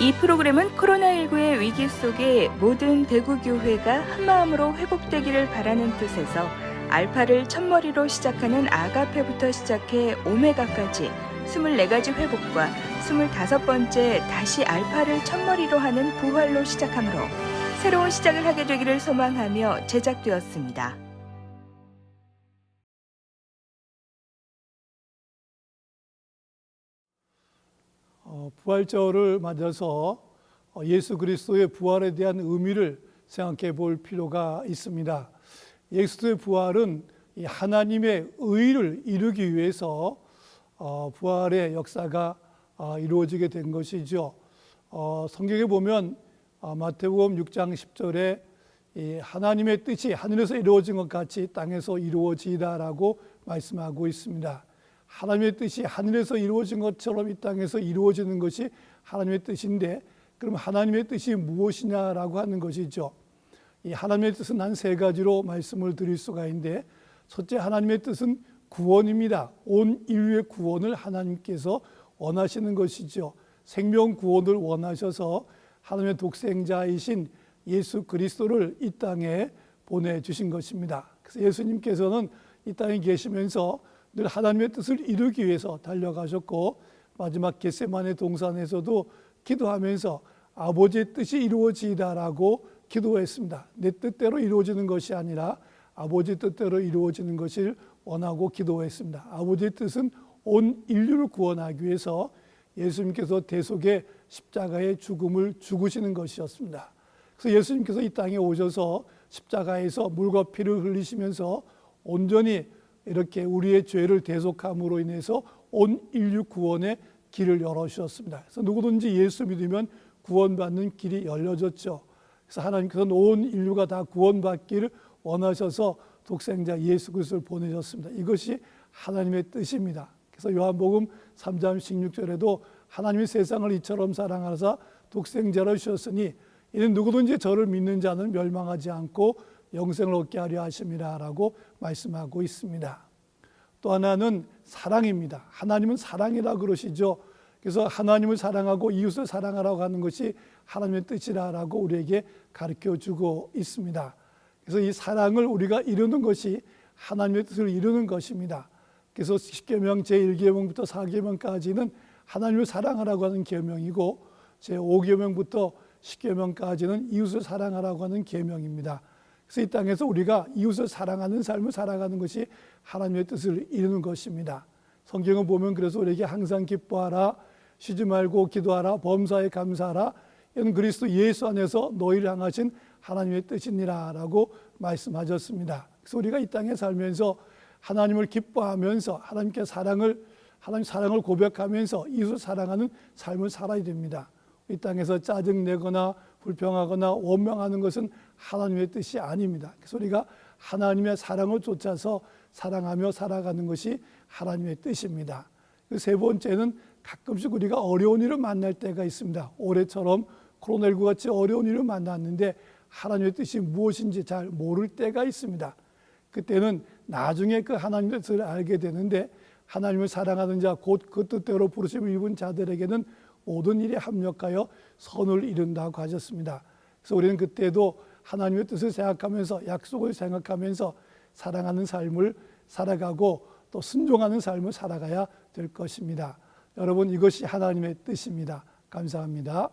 이 프로그램은 코로나19의 위기 속에 모든 대구교회가 한마음으로 회복되기를 바라는 뜻에서 알파를 첫머리로 시작하는 아가페부터 시작해 오메가까지 24가지 회복과 25번째 다시 알파를 첫머리로 하는 부활로 시작하므로 새로운 시작을 하게 되기를 소망하며 제작되었습니다. 부활절을 맞아서 어, 예수 그리스도의 부활에 대한 의미를 생각해 볼 필요가 있습니다. 예수의 부활은 이 하나님의 의를 이루기 위해서 어, 부활의 역사가 어, 이루어지게 된 것이죠. 어, 성경에 보면 어, 마태복음 6장 10절에 이 하나님의 뜻이 하늘에서 이루어진 것 같이 땅에서 이루어지다라고 말씀하고 있습니다. 하나님의 뜻이 하늘에서 이루어진 것처럼 이 땅에서 이루어지는 것이 하나님의 뜻인데 그럼 하나님의 뜻이 무엇이냐라고 하는 것이죠. 이 하나님의 뜻은 한 세 가지로 말씀을 드릴 수가 있는데 첫째 하나님의 뜻은 구원입니다. 온 인류의 구원을 하나님께서 원하시는 것이죠. 생명 구원을 원하셔서 하나님의 독생자이신 예수 그리스도를 이 땅에 보내 주신 것입니다. 그래서 예수님께서는 이 땅에 계시면서 늘 하나님의 뜻을 이루기 위해서 달려가셨고 마지막 겟세만의 동산에서도 기도하면서 아버지의 뜻이 이루어지다라고 기도했습니다. 내 뜻대로 이루어지는 것이 아니라 아버지 뜻대로 이루어지는 것을 원하고 기도했습니다. 아버지의 뜻은 온 인류를 구원하기 위해서 예수님께서 대속의 십자가의 죽음을 죽으시는 것이었습니다. 그래서 예수님께서 이 땅에 오셔서 십자가에서 물과 피를 흘리시면서 온전히 이렇게 우리의 죄를 대속함으로 인해서 온 인류 구원의 길을 열어주셨습니다. 그래서 누구든지 예수 믿으면 구원받는 길이 열려졌죠. 그래서 하나님께서는 온 인류가 다 구원받기를 원하셔서 독생자 예수 그리스도를 보내셨습니다. 이것이 하나님의 뜻입니다. 그래서 요한복음 3장 16절에도 하나님이 세상을 이처럼 사랑하사 독생자를 주셨으니 이는 누구든지 저를 믿는 자는 멸망하지 않고 영생을 얻게 하려 하심이라라고 말씀하고 있습니다. 또 하나는 사랑입니다. 하나님은 사랑이라 그러시죠. 그래서 하나님을 사랑하고 이웃을 사랑하라고 하는 것이 하나님의 뜻이라라고 우리에게 가르쳐 주고 있습니다. 그래서 이 사랑을 우리가 이루는 것이 하나님의 뜻을 이루는 것입니다. 그래서 10계명 제1계명부터 4계명까지는 하나님을 사랑하라고 하는 계명이고 제5계명부터 10계명까지는 이웃을 사랑하라고 하는 계명입니다. 그래서 이 땅에서 우리가 이웃을 사랑하는 삶을 살아가는 것이 하나님의 뜻을 이루는 것입니다. 성경을 보면 그래서 우리에게 항상 기뻐하라, 쉬지 말고 기도하라, 범사에 감사하라. 이는 그리스도 예수 안에서 너희를 향하신 하나님의 뜻이니라라고 말씀하셨습니다. 그래서 우리가 이 땅에 살면서 하나님을 기뻐하면서 하나님께 사랑을 하나님 사랑을 고백하면서 이웃을 사랑하는 삶을 살아야 됩니다. 이 땅에서 짜증 내거나 불평하거나 원망하는 것은 하나님의 뜻이 아닙니다. 그래서 우리가 하나님의 사랑을 쫓아서 사랑하며 살아가는 것이 하나님의 뜻입니다. 그세 번째는 가끔씩 우리가 어려운 일을 만날 때가 있습니다. 올해처럼 코로나19 같이 어려운 일을 만났는데 하나님의 뜻이 무엇인지 잘 모를 때가 있습니다. 그때는 나중에 그 하나님의 뜻을 알게 되는데 하나님을 사랑하는 자, 곧 그 뜻대로 부르심을 입은 자들에게는 모든 일에 합력하여 선을 이룬다고 하셨습니다. 그래서 우리는 그때도 하나님의 뜻을 생각하면서 약속을 생각하면서 사랑하는 삶을 살아가고 또 순종하는 삶을 살아가야 될 것입니다. 여러분 이것이 하나님의 뜻입니다. 감사합니다.